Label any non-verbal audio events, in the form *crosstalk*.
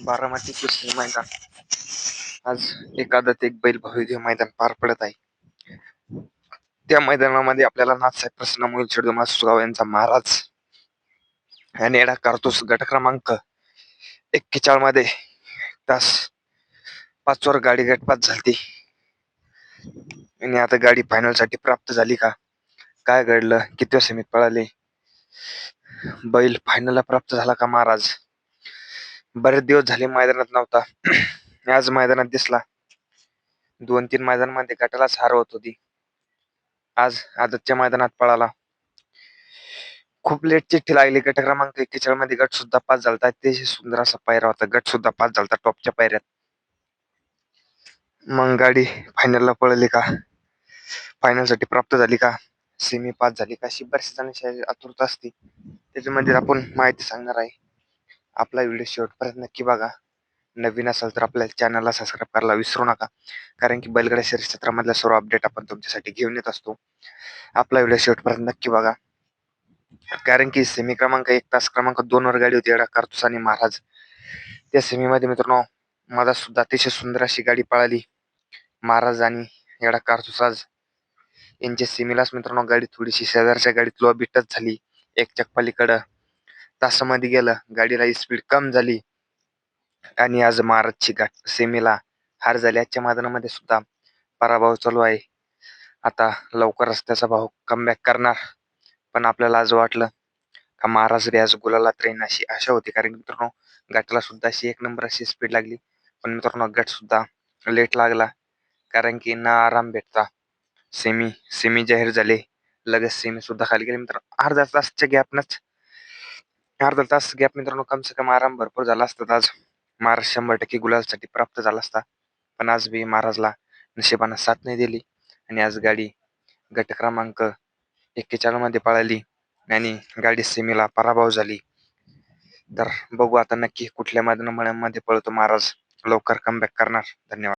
बारामती कृषी मैदान. आज एकादत एक बैल भव्य मैदान पार पडत आहे. त्या मैदानामध्ये आपल्याला नाथसाहेब प्रसन्न मोहिल शेडू मासगाव यांचा महाराज आणि नेडा कारतूस गट क्रमांक एक्केचाळमध्ये तास पाचवर गाडी गटपात झाली आणि आता गाडी फायनलसाठी प्राप्त झाली का? काय घडलं? किती सेमीत पळाले? बैल फायनलला प्राप्त झाला का महाराज? बरेच दिवस झाले मैदानात नव्हता. *clears throat* आज मैदानात दिसला. दोन तीन मैदानामध्ये गटालाच हार होत होती. आज आदतच्या मैदानात पळाला. खूप लेट चिठ्ठी लागली. गट क्रमांक एक्केचाळमध्ये गट सुद्धा पास झालता. ते सुंदर असा पायरा होता. गट सुद्धा पास झालता टॉपच्या पायऱ्यात. मग गाडी फायनलला पळली का? फायनलसाठी प्राप्त झाली का? सेमी पास झाली का? अशी बऱ्याच जणांची आतुरता असते. त्याच्यामध्ये आपण माहिती सांगणार आहे. आपला व्हिडिओ शेवटपर्यंत नक्की बघा. नवीन असाल तर आपल्या चॅनलला सबस्क्राईब करायला विसरू नका. कारण की बैलगाड्या शरीर क्षेत्रामधल्या सर्व अपडेट आपण तुमच्यासाठी घेऊन येत असतो. आपला व्हिडिओ शेवटपर्यंत नक्की बघा. कारण की सेमी क्रमांक एक तास क्रमांक दोन वर गाडी होती एवढा कारतूस आणि महाराज. त्या सेमीमध्ये मित्रांनो माझा सुद्धा अतिशय सुंदर अशी गाडी पळाली. महाराज आणि एवढा कारतूस आज. यांच्या सेमीलाच मित्रांनो गाडी थोडीशी शेजारच्या गाडीत लोबिटच झाली. एक चकपालीकडं. तासामध्ये गेलं. गाडीला स्पीड कम झाली. आणि आज महाराजची गाठ सेमीला हार झाली. आजच्या मैदानामध्ये सुद्धा पराभव चालू आहे. आता लवकरच त्याचा भाऊ कमबॅक करणार. पण आपल्याला आज वाटलं का महाराज रे आज गुलाला ट्रेन अशी आशा होती. कारण मित्रांनो गटाला सुद्धा अशी एक नंबर अशी स्पीड लागली. पण मित्रांनो गट सुद्धा लेट लागला. कारण की ना आराम भेटता. सेमी सेमी जाहीर झाले. लगेच सेमी सुद्धा खाली गेले. मित्रांनो अर्धा तासच्या गॅपनच अर्धा तास गॅप मित्रांनो कम से कम आराम भरपूर झाला असता आज. महाराज शंभर टक्के गुलाबसाठी प्राप्त झाला असता. पण आज बी महाराजला नशिबानं साथ नाही दिली. आणि आज गाडी गट क्रमांक एक्केचाळीसमध्ये पळाली. आणि गाडी सेमीला पराभव झाली. तर बघू आता नक्की कुठल्या मैदानामध्ये पळतो महाराज. लवकर कमबॅक करणार. धन्यवाद.